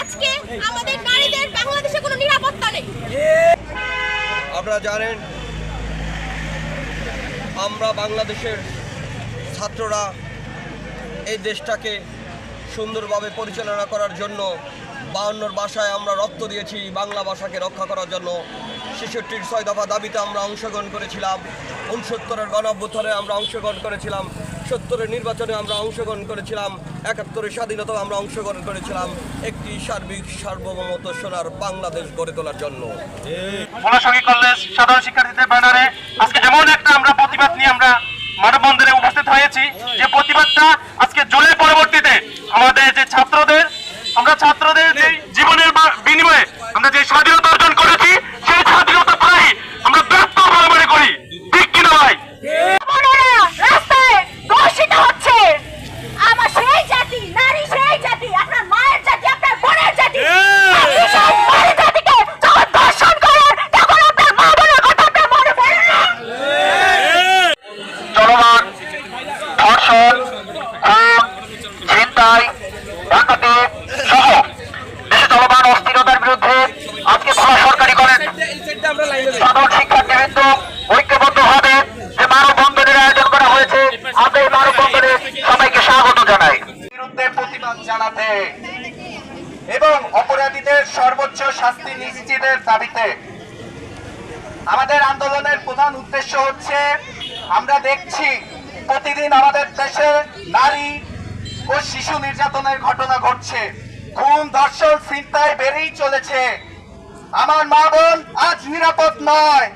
আজকে আমাদের নারীদের বাংলাদেশে কোনো নিরাপত্তা নেই। আপনারা জানেন, আমরা বাংলাদেশের ছাত্ররা এই দেশটাকে সুন্দরভাবে পরিচালনা করার জন্য বায়ান্নর ভাষায় আমরা রক্ত দিয়েছি, বাংলা ভাষাকে রক্ষা করার জন্য। ছেষট্টির ছয় দফা দাবিতে আমরা অংশগ্রহণ করেছিলাম, উনসত্তরের গণঅভ্যুত্থানে আমরা অংশগ্রহণ করেছিলাম। সত্তরের নির্বাচনে আমরা অংশগ্রহণ করেছিলাম, একাত্তরের স্বাধীনতা আমরা অংশগ্রহণ করেছিলাম একটি সার্বিক সার্বভৌমত্ব সোনার বাংলাদেশ গড়ে তোলার জন্য। আমরা প্রতিবাদ নিয়ে আমরা মানববন্ধনে উপস্থিত হয়েছি, যে প্রতিবাদটা আজকে জুলাই পরবর্তীতে আমাদের যে ছাত্রদের, আমরা ছাত্রদের যে জীবনের বিনিময়ে আমরা যে স্বাধীনতা অর্জন করেছি সেই স্বাধীনতা প্রায় আমরা ব্যর্থ বলে মনে করি ঠিক কিনা ভাই বোনেরা রাস্তায় ধর্ষিত হচ্ছে আমার সেই জাতি নারী সেই জাতি আপনার মায়ের জাতি আপনার বোনের জাতি আপনি সেই নারী জাতিকে যখন ধর্ষণ করেন তখন আপনার মা বোনের কথা আপনার মনে পড়ে না চলমান ধর্ষণ খুন ছিনতাই ডাকাতি সহ দেশে চলমান অস্থিরতার বিরুদ্ধে আজকে ভোলা সরকারি কলেজ সাধারণ শিক্ষার্থীবৃন্দ ঐক্যবদ্ধভাবে যে মানববন্ধনের আয়োজন করা হয়েছে আমরা এই মানববন্ধনে সবাইকে স্বাগত জানাই বিরুদ্ধে প্রতিবাদ জানাতে এবং অপরাধীদের সর্বোচ্চ শাস্তি নিশ্চিতের দাবিতে। আমাদের আন্দোলনের প্রধান উদ্দেশ্য হচ্ছে, আমরা দেখছি প্রতিদিন আমাদের দেশে নারী ও শিশু নির্যাতনের ঘটনা ঘটছে। খুন ধর্ষণ চিন্তায় বেড়েই চলেছে। আমার মা বোন আজ নিরাপদ নয়।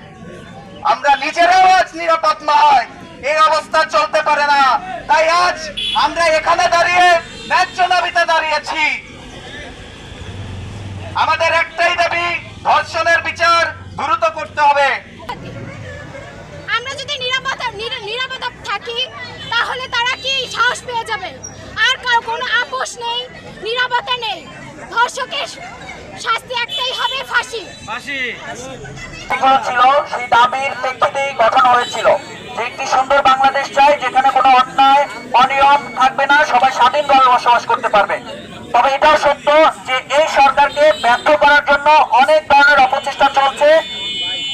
আমরা নিজেরাও আজ নিরাপদ নয়। এই অবস্থা চলতে পারে না। তাই আজ আমরা এখানে দাঁড়িয়ে ন্যায্য দাবিতে দাঁড়িয়েছি। আমাদের একটাই দাবি ধর্ষণের বিচার দ্রুত করতে হবে। আমরা যদি নিরাপত্তা নির- থাকি তাহলে তারা কি সাহস পেয়ে যাবে? আর কারও কোনো আপোষ নেই নিরাপত্তা নেই। ধর্ষকের শাস্তি একটাই হবে ফাঁসি। যেগুলো ছিল সেই দাবির প্রেক্ষিতেই গঠন হয়েছিল। যে একটি সুন্দর বাংলাদেশ চাই যেখানে কোনো অন্যায় অনিয়ম থাকবে স্বাধীনভাবে বসবাস করতে পারবে। তবে এটাও সত্য যে এই সরকারকে ব্যর্থ করার জন্য অনেক ধরনের অপচেষ্টা চলছে।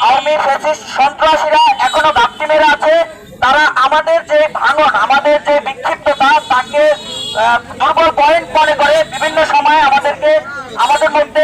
আওয়ামী ফ্যাসিস্ট সন্ত্রাসীরা এখনও ঘাপটি মেরে আছে। তারা আমাদের যে ভাঙন, আমাদের যে বিক্ষিপ্ততা, তাকে দুর্বল পয়েন্ট মনে করে বিভিন্ন সময় আমাদেরকে, আমাদের মধ্যে